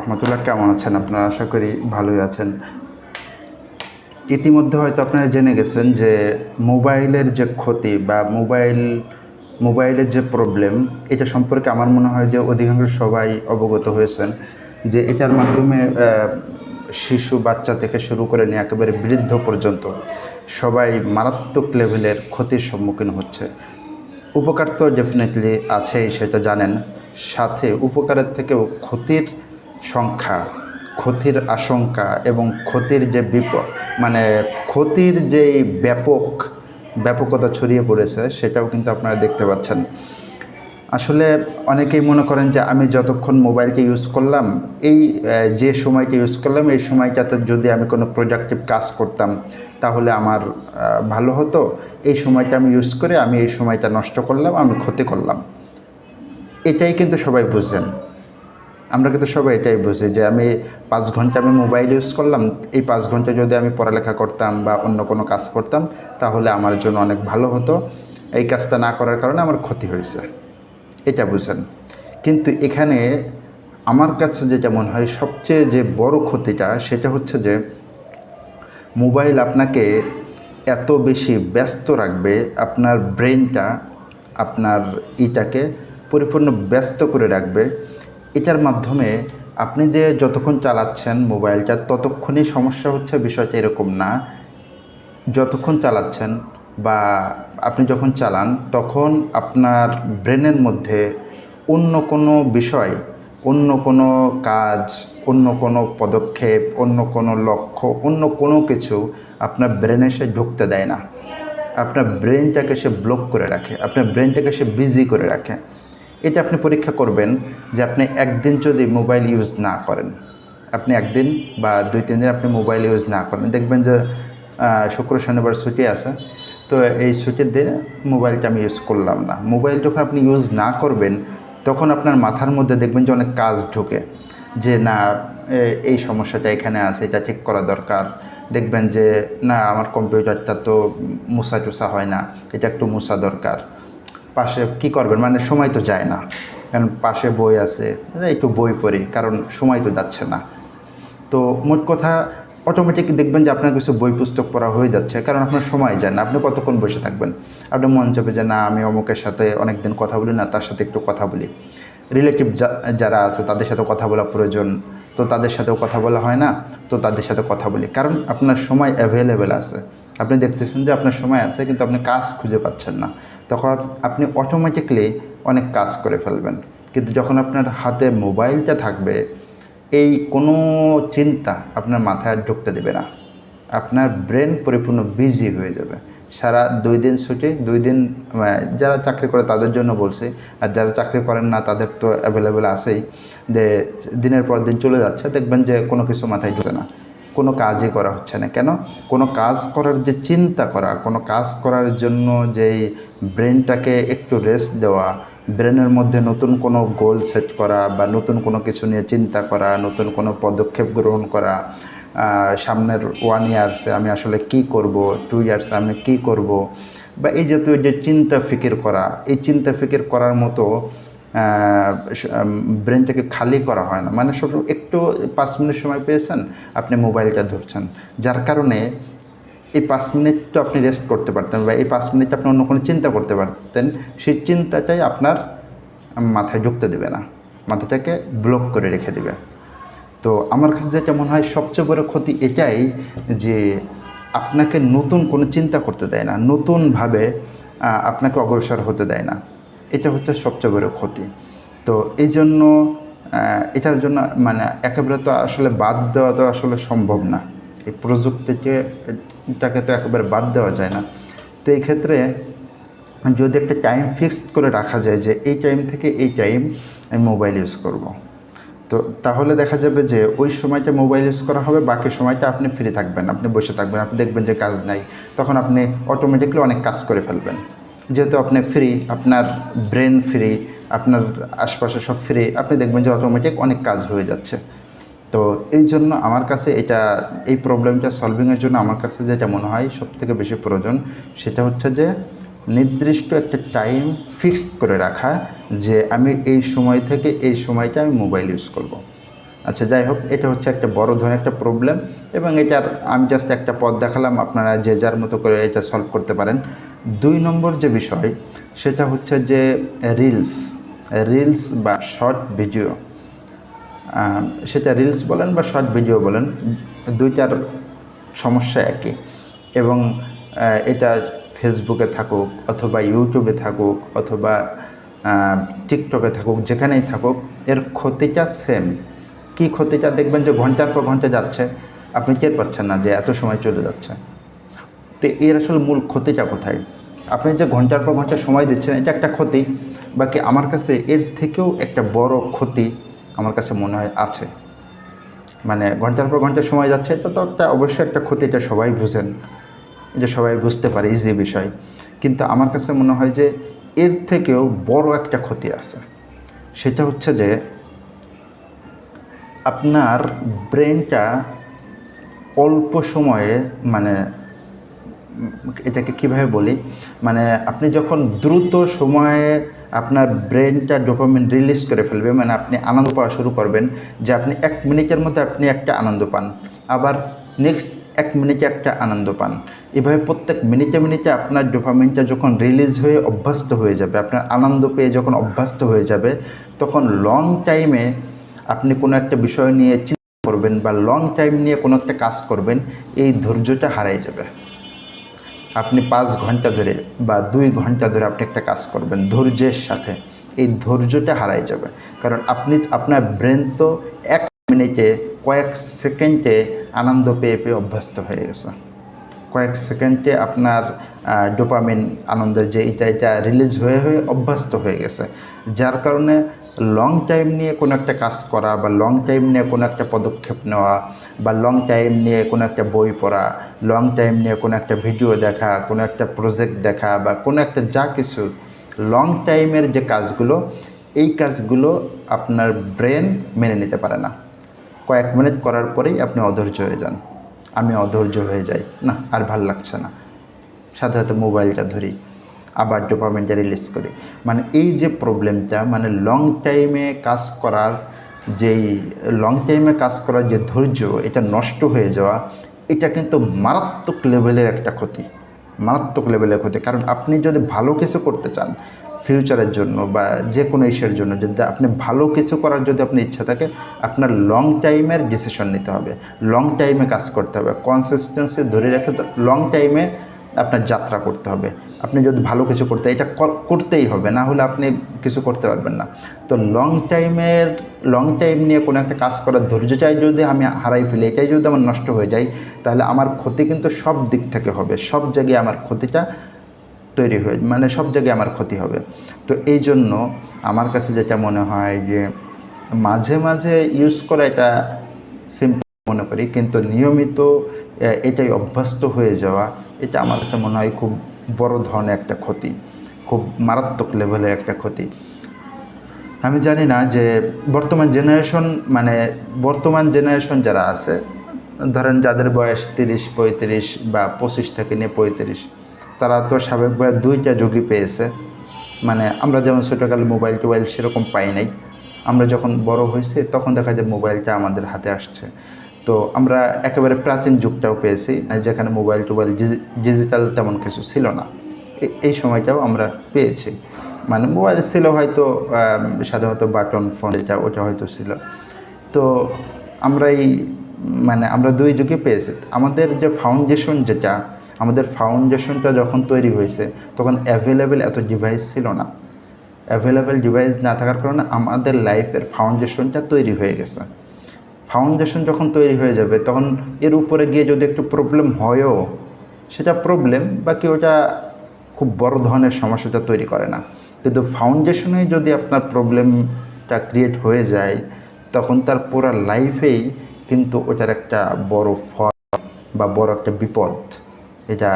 রহমতুল্লাহ, কেমন আছেন? আপনারা আশা করি ভালোই আছেন। ইতিমধ্যে হয়তো আপনারা জেনে গেছেন যে মোবাইলের যে ক্ষতি বা মোবাইল, মোবাইলের যে প্রবলেম এটা সম্পর্কে আমার মনে হয় যে অধিকাংশ সবাই অবগত হয়েছেন যে এটার মাধ্যমে শিশু, বাচ্চা থেকে শুরু করে নিয়ে একেবারে বৃদ্ধ পর্যন্ত সবাই মারাত্মক লেভেলের ক্ষতির সম্মুখীন হচ্ছে। উপকার তো ডেফিনেটলি আছেই, সেটা জানেন। সাথে উপকারের থেকেও ক্ষতির সংখ্যা, ক্ষতির আশঙ্কা এবং ক্ষতির যে বিপ মানে ক্ষতির যেই ব্যাপক, ব্যাপকতা ছড়িয়ে পড়েছে সেটাও কিন্তু আপনারা দেখতে পাচ্ছেন। আসলে অনেকেই মনে করেন যে আমি যতক্ষণ মোবাইলকে ইউজ করলাম, এই যে সময়টা ইউজ করলাম, এই সময়টাতে যদি আমি কোনো প্রোডাক্টিভ কাজ করতাম, তাহলে আমার ভালো হতো। এই সময়টা আমি ইউজ করে আমি এই সময়টা নষ্ট করলাম, আমি ক্ষতি করলাম। এটাই কিন্তু সবাই বুঝেন আমরা কিন্তু সবাই এটাই বুঝি যে আমি পাঁচ ঘণ্টা আমি মোবাইল ইউজ করলাম, এই পাঁচ ঘণ্টা যদি আমি পড়ালেখা করতাম বা অন্য কোনো কাজ করতাম, তাহলে আমার জন্য অনেক ভালো হতো। এই কাজটা না করার কারণে আমার ক্ষতি হয়েছে। এটা বুঝেন। কিন্তু এখানে আমার কাছে যেটা মনে হয় সবচেয়ে যে বড় ক্ষতিটা, সেটা হচ্ছে যে মোবাইল আপনাকে এত বেশি ব্যস্ত রাখবে, আপনার ব্রেনটা, আপনার ইটাকে পরিপূর্ণ ব্যস্ত করে রাখবে এটার মাধ্যমে আপনি যে যতক্ষণ চালাচ্ছেন মোবাইলটা, ততক্ষণই সমস্যা হচ্ছে, বিষয়টা এরকম না। যতক্ষণ চালাচ্ছেন বা আপনি যখন চালান, তখন আপনার ব্রেনের মধ্যে অন্য কোনো বিষয়, অন্য কোনো কাজ, অন্য কোনো পদক্ষেপ, অন্য কোনো লক্ষ্য, অন্য কোনো কিছু আপনার ব্রেনে সে ঢুকতে দেয় না। আপনার ব্রেনটাকে সে ব্লক করে রাখে, আপনার ব্রেনটাকে সে বিজি করে রাখে। এটা আপনি পরীক্ষা করবেন যে আপনি একদিন যদি মোবাইল ইউজ না করেন, আপনি একদিন বা দুই, তিন দিন আপনি মোবাইল ইউজ না করেন, দেখবেন যে শুক্র, শনিবার ছুটি আছে, তো এই ছুটির দিনে মোবাইলটা আমি ইউজ করলাম না। মোবাইল যখন আপনি ইউজ না করবেন, তখন আপনার মাথার মধ্যে দেখবেন যে অনেক কাজ ঢোকে, যে না এই সমস্যাটা এখানে আছে, এটা ঠিক করা দরকার। দেখবেন যে, না, আমার কম্পিউটারটা তো মুসা টুসা হয় না, এটা একটু মুসা দরকার। পাশে কি করবেন? মানে সময় তো যায় না। কারণ পাশে বই আছে একটু বই পড়ি, কারণ সময় তো যাচ্ছে না। তো মোট কথা অটোমেটিক দেখবেন যে আপনার কিছু বই পুস্তক পড়া হয়ে যাচ্ছে, কারণ আপনার সময় যায় না। আপনি কতক্ষণ বসে থাকবেন? আপনি মন চাপে যে, না, আমি অমুকের সাথে অনেক দিন কথা বলি না, তার সাথে একটু কথা বলি। রিলেটিভ যারা আছে, তাদের সাথে কথা বলা প্রয়োজন। তো তাদের সাথেও কথা বলা হয় না, তো তাদের সাথে কথা বলি। কারণ আপনার সময় অ্যাভেলেবেল আছে। আপনি দেখতেছেন যে আপনার সময় আছে, কিন্তু আপনি কাজ খুঁজে পাচ্ছেন না। তখন আপনি অটোমেটিকলি অনেক কাজ করে ফেলবেন। কিন্তু যখন আপনার হাতে মোবাইলটা থাকবে, এই কোনো চিন্তা আপনার মাথায় ঢুকতে দেবে না। আপনার ব্রেন পরিপূর্ণ বিজি হয়ে যাবে। সারা দুই দিন ছুটি, দুই দিন যারা চাকরি করে তাদের জন্য বলছি, আর যারা চাকরি করেন না তাদের তো অ্যাভেলেবেল আছেই, যে দিনের পর দিন চলে যাচ্ছে, দেখবেন যে কোনো কিছু মাথায় ঢুকে না। কোনো কাজই করা হচ্ছে না। কেন? কোনো কাজ করার যে চিন্তা করা, কোনো কাজ করার জন্য যেই ব্রেনটাকে একটু রেস্ট দেওয়া, ব্রেনের মধ্যে নতুন কোনো গোল সেট করা বা নতুন কোনো কিছু নিয়ে চিন্তা করা, নতুন কোনো পদক্ষেপ গ্রহণ করা সামনের ওয়ান ইয়ার্সে আমি আসলে কি করব টু ইয়ার্সে আমি কি করব, বা এই জাতীয় যে চিন্তা ফিকির করা, এই চিন্তা ফিকির করার মতো ব্রেনটাকে খালি করা হয় না। মানে সব একটু পাঁচ মিনিট সময় পেয়েছেন, আপনি মোবাইলটা ধরছেন। যার কারণে এই পাঁচ মিনিট তো আপনি রেস্ট করতে পারতেন বা এই পাঁচ মিনিট আপনি অন্য কোনো চিন্তা করতে পারতেন, সেই চিন্তাটাই আপনার মাথায় ঢুকতে দেবে না। মাথাটাকে ব্লক করে রেখে দেবে। তো আমার কাছে যেটা মনে হয় সবচেয়ে বড় ক্ষতি এটাই যে আপনাকে নতুন কোনো চিন্তা করতে দেয় না। নতুনভাবে আপনাকে অগ্রসর হতে দেয় না। এটা হচ্ছে সবচেয়ে বড় ক্ষতি। তো এই জন্য এটার জন্য মানে একেবারে তো আসলে বাদ দেওয়া তো আসলে সম্ভব না। এই প্রযুক্তিকে, এটাকে তো একেবারে বাদ দেওয়া যায় না। তো এই ক্ষেত্রে যদি একটা টাইম ফিক্সড করে রাখা যায় যে এই টাইম থেকে এই টাইম আমি মোবাইল ইউজ করব। তো তাহলে দেখা যাবে যে ওই সময়টা মোবাইল ইউজ করা হবে, বাকি সময়টা আপনি ফ্রি থাকবেন, আপনি বসে থাকবেন, আপনি দেখবেন যে কাজ নাই, তখন আপনি অটোমেটিকলি অনেক কাজ করে ফেলবেন। যেহেতু আপনি ফ্রি আপনার ব্রেন ফ্রি আপনার আশপাশে সব ফ্রি আপনি দেখবেন যে অটোমেটিক অনেক কাজ হয়ে যাচ্ছে তো এই জন্য আমার কাছে এটা, এই প্রবলেমটা সলভিংয়ের জন্য আমার কাছে যেটা মনে হয় সবথেকে বেশি প্রয়োজন, সেটা হচ্ছে যে নির্দিষ্ট একটা টাইম ফিক্সড করে রাখা যে আমি এই সময় থেকে এই সময়টা আমি মোবাইল ইউজ করব। আচ্ছা যাই হোক, এটা হচ্ছে একটা বড় ধরনের একটা প্রবলেম এবং এটার, আমি জাস্ট একটা পথ দেখালাম, আপনারা যে যার মতো করে এটা সলভ করতে পারেন দুই নম্বর যে বিষয়, সেটা হচ্ছে যে রিলস রিলস বা শর্ট ভিডিও সেটা রিলস বলেন বা শর্ট ভিডিও বলেন, দুইটার সমস্যা একই। এবং এটা ফেসবুকে থাকুক অথবা ইউটিউবে থাকুক অথবা টিকটকে থাকুক, যেখানেই থাকুক, এর ক্ষতিটা সেম কি ক্ষতিটা? দেখবেন যে ঘণ্টার পর ঘণ্টা যাচ্ছে, আপনি টের পাচ্ছেন না যে এত সময় চলে যাচ্ছে। তো এর আসলে মূল ক্ষতিটা কোথায়? আপনি যে ঘণ্টার পর ঘণ্টা সময় দিচ্ছেন, এটা একটা ক্ষতি, বাকি আমার কাছে এর থেকেও একটা বড় ক্ষতি আমার কাছে মনে হয় আছে। মানে ঘণ্টার পর ঘণ্টা সময় যাচ্ছে, এটা তো একটা অবশ্যই একটা ক্ষতি, এটা সবাই বুঝেন। এটা সবাই বুঝতে পারে ইজি বিষয়। কিন্তু আমার কাছে মনে হয় যে এর থেকেও বড় একটা ক্ষতি আছে। সেটা হচ্ছে যে আপনার ব্রেনটা অল্প সময়ে মানে এটাকে কীভাবে বলি? মানে আপনি যখন দ্রুত সময়ে আপনার ব্রেনটা ডোপামিন রিলিজ করে ফেলবে মানে আপনি আনন্দ পাওয়া শুরু করবেন যে আপনি এক মিনিটের মধ্যে আপনি একটা আনন্দ পান, আবার নেক্সট এক মিনিটে একটা আনন্দ পান। এভাবে প্রত্যেক মিনিটে মিনিটে আপনার ডোপামিনটা যখন রিলিজ হয়ে অভ্যস্ত হয়ে যাবে, আপনার আনন্দ পেয়ে যখন অভ্যস্ত হয়ে যাবে, তখন লং টাইমে আপনি কোনো একটা বিষয় নিয়ে চিন্তা করবেন বা লং টাইম নিয়ে কোনো একটা কাজ করবেন, এই ধৈর্যটা হারাই যাবে। আপনি পাঁচ ঘণ্টা ধরে বা দুই ঘণ্টা ধরে আপনি একটা কাজ করবেন ধৈর্যের সাথে। এই ধৈর্যটা হারাই যাবে। কারণ আপনি, আপনার ব্রেন তো এক মিনিটে, কয়েক সেকেন্ডে আনন্দ পেয়ে পেয়ে অভ্যস্ত হয়ে গেছে। কয়েক সেকেন্ডে আপনার ডোপামিন আনন্দের যে এটা এটা রিলিজ হয়ে হয়ে অভ্যস্ত হয়ে গেছে। যার কারণে লং টাইম নিয়ে কোনো একটা কাজ করা বা লং টাইম নিয়ে কোনো একটা পদক্ষেপ নেওয়া বা লং টাইম নিয়ে কোনো একটা বই পড়া লং টাইম নিয়ে কোনো একটা ভিডিও দেখা, কোনো একটা প্রজেক্ট দেখা বা কোনো একটা যা কিছু লং টাইমের যে কাজগুলো, এই কাজগুলো আপনার ব্রেন মেনে নিতে পারে না। কয়েক মিনিট করার পরেই আপনি অধৈর্য হয়ে যান। আমি অধৈর্য হয়ে যাই। না, আর ভালো লাগছে না। সাথে সাথে মোবাইলটা ধরি। আবার ডোপামিনটা রিলিজ করি। মানে এই যে প্রবলেমটা মানে লং টাইমে কাজ করার যেই লং টাইমে কাজ করার যে ধৈর্য, এটা নষ্ট হয়ে যাওয়া, এটা কিন্তু মারাত্মক লেভেলের একটা ক্ষতি। মারাত্মক লেভেলের ক্ষতি। কারণ আপনি যদি ভালো কিছু করতে চান ফিউচারের জন্য বা যে কোনো ইস্যুর জন্য, যদি আপনি ভালো কিছু করার যদি আপনার ইচ্ছা থাকে, আপনার লং টাইমের ডিসিশন নিতে হবে। লং টাইমে কাজ করতে হবে। কনসিস্টেন্সি ধরে রেখে লং টাইমে আপনার যাত্রা করতে হবে। আপনি যদি ভালো কিছু করতে, এটা কর- করতেই হবে, না হলে আপনি কিছু করতে পারবেন না। তো লং টাইমের লং টাইম নিয়ে কোনো একটা কাজ করার ধৈর্যটাই যদি আমি হারাই ফেলি, এটাই যদি আমার নষ্ট হয়ে যায়, তাহলে আমার ক্ষতি কিন্তু সব দিক থেকে হবে, সব জায়গায় আমার ক্ষতিটা তৈরি হয়ে মানে সব জায়গায় আমার ক্ষতি হবে। তো এই জন্য আমার কাছে যেটা মনে হয় যে, মাঝে মাঝে ইউজ করা এটা সিম্পল মনে করি, কিন্তু নিয়মিত এটাই অভ্যস্ত হয়ে যাওয়া, এটা আমার কাছে মনে হয় খুব বড় ধরনের একটা ক্ষতি, খুব মারাত্মক লেভেলের একটা ক্ষতি। আমি জানি না যে বর্তমান জেনারেশন মানে বর্তমান জেনারেশন যারা আছে, ধরেন যাদের বয়স তিরিশ, পঁয়ত্রিশ বা পঁচিশ থেকে নিয়ে পঁয়ত্রিশ, তারা তো স্বাভাবিকভাবে দুইটা ঝুঁকি পেয়েছে। মানে আমরা যেমন ছোটোকালে মোবাইল টোবাইল সেরকম পাই নাই, আমরা যখন বড় হয়েছে তখন দেখা যায় মোবাইলটা আমাদের হাতে আসছে। তো আমরা একেবারে প্রাচীন যুগটাও পেয়েছি যেখানে মোবাইল টোবাইল ডিজিটাল তেমন কিছু ছিল না। এই সময়টাও আমরা পেয়েছি। মানে মোবাইল ছিল হয়তো সাধারণত বাটন ফোন যেটা, ওটা হয়তো ছিল। তো আমরা এই মানে আমরা দুই যুগে পেয়েছি। আমাদের যে ফাউন্ডেশন যেটা, আমাদের ফাউন্ডেশনটা যখন তৈরি হয়েছে, তখন অ্যাভেলেবেল এত ডিভাইস ছিল না। অ্যাভেলেবেল ডিভাইস না থাকার কারণে আমাদের লাইফের ফাউন্ডেশনটা তৈরি হয়ে গেছে। ফাউন্ডেশন যখন তৈরি হয়ে যাবে, তখন এর উপরে গিয়ে যদি একটু প্রবলেম হয়ও, সেটা প্রবলেম বাকি ওটা খুব বড় ধরনের সমস্যাটা তৈরি করে না। কিন্তু ফাউন্ডেশনে যদি আপনার প্রবলেমটা ক্রিয়েট হয়ে যায়, তখন তার পুরো লাইফেই কিন্তু ওটার একটা বড় ফল বা বড় একটা বিপদ এটা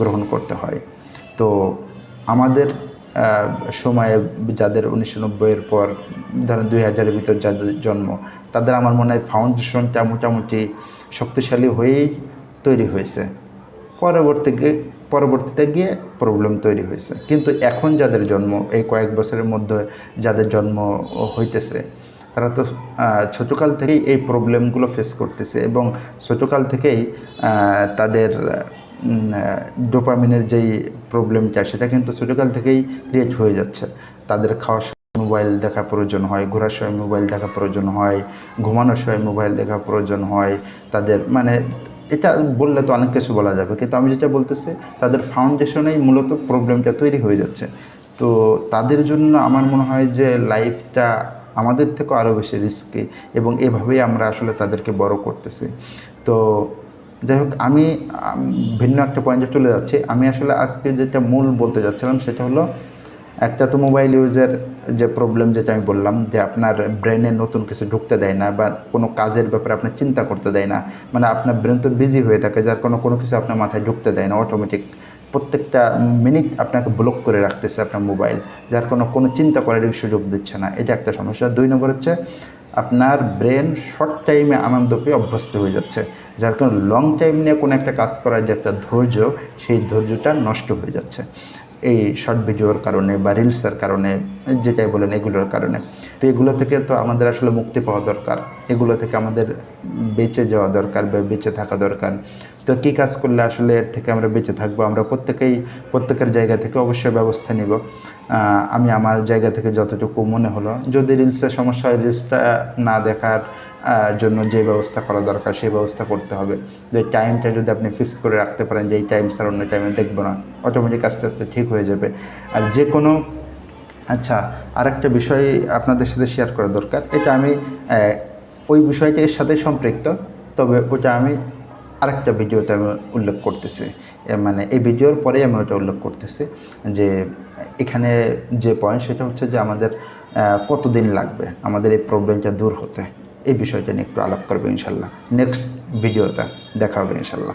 গ্রহণ করতে হয়। তো আমাদের সময়ে যাদের উনিশশো নব্বইয়ের পর, ধরেন দুই হাজারের ভিতর যাদের জন্ম, তাদের আমার মনে হয় ফাউন্ডেশনটা মোটামুটি শক্তিশালী হয়েই তৈরি হয়েছে। পরবর্তীকে পরবর্তীতে গিয়ে প্রবলেম তৈরি হয়েছে। কিন্তু এখন যাদের জন্ম, এই কয়েক বছরের মধ্যে যাদের জন্ম হইতেছে, তারা তো ছোটকাল থেকেই এই প্রবলেমগুলো ফেস করতেছে এবং ছোটোকাল থেকেই তাদের ডোপামিনের যেই প্রবলেমটা সেটা কিন্তু ছোটকাল থেকেই ক্রিয়েট হয়ে যাচ্ছে। তাদের খাওয়ার সময় মোবাইল দেখা প্রয়োজন হয়, ঘোরার সময় মোবাইল দেখা প্রয়োজন হয়, ঘুমানোর সময় মোবাইল দেখা প্রয়োজন হয়। তাদের মানে এটা বললে তো অনেক কিছু বলা যাবে, কিন্তু আমি যেটা বলতেছি, তাদের ফাউন্ডেশনেই মূলত প্রবলেমটা তৈরি হয়ে যাচ্ছে। তো তাদের জন্য আমার মনে হয় যে লাইফটা আমাদের থেকেও আরও বেশি রিস্কি এবং এভাবেই আমরা আসলে তাদেরকে বড় করতেছি। তো যাই হোক, আমি ভিন্ন একটা পয়েন্টে চলে যাচ্ছি। আমি আসলে আজকে যেটা মূল বলতে যাচ্ছিলাম সেটা হলো, একটা তো মোবাইল ইউজের যে প্রবলেম যেটা আমি বললাম, যে আপনার ব্রেনে নতুন কিছু ঢুকতে দেয় না বা কোনো কাজের ব্যাপারে আপনার চিন্তা করতে দেয় না। মানে আপনার ব্রেন তো বিজি হয়ে থাকে, যার কোনো কোনো কিছু আপনার মাথায় ঢুকতে দেয় না অটোমেটিক প্রত্যেকটা মিনিট আপনাকে ব্লক করে রাখতেছে আপনার মোবাইল যার কোনো কোনো চিন্তা করার সুযোগ দিচ্ছে না। এটা একটা সমস্যা। দুই নম্বর হচ্ছে, আপনার ব্রেন শর্ট টাইমে আনন্দ পেয়ে অভ্যস্ত হয়ে যাচ্ছে। যার কারণে লং টাইম নিয়ে কোনো একটা কাজ করার যে একটা ধৈর্য, সেই ধৈর্যটা নষ্ট হয়ে যাচ্ছে। এই শর্ট ভিডিওর কারণে বা রিলসের কারণে, যেটাই বলেন এগুলোর কারণে। তো এগুলো থেকে তো আমাদের আসলে মুক্তি পাওয়া দরকার। এগুলো থেকে আমাদের বেঁচে যাওয়া দরকার বা বেঁচে থাকা দরকার। তো কী কাজ করলে আসলে এর থেকে আমরা বেঁচে থাকব? আমরা প্রত্যেকেই, প্রত্যেকের জায়গা থেকে অবশ্যই ব্যবস্থা নিব। আমি আমার জায়গা থেকে যতটুকু মনে হলো। যদি রিলসের সমস্যা হয় রিলসটা না দেখার জন্য যে ব্যবস্থা করা দরকার, সেই ব্যবস্থা করতে হবে। যে টাইমটা যদি আপনি ফিক্স করে রাখতে পারেন, যে এই টাইম স্যার অন্য টাইমে দেখব না অটোমেটিক আস্তে আস্তে ঠিক হয়ে যাবে। আর যে কোনো আচ্ছা আরেকটা বিষয় আপনাদের সাথে শেয়ার করা দরকার। এটা আমি ওই বিষয়টির সাথে সম্পৃক্ত। তবে ওটা আমি আরেকটা ভিডিওতে আমি উল্লেখ করতেছি। মানে এই ভিডিওর পরেই আমি ওটা উল্লেখ করতেছি যে এখানে যে পয়েন্ট সেটা হচ্ছে যে আমাদের কতদিন লাগবে আমাদের এই প্রবলেমটা দূর হতে। এই বিষয়টা নিয়ে একটু আলাপ করবে ইনশাল্লাহ। নেক্সট ভিডিওতে দেখা হবে ইনশাল্লাহ।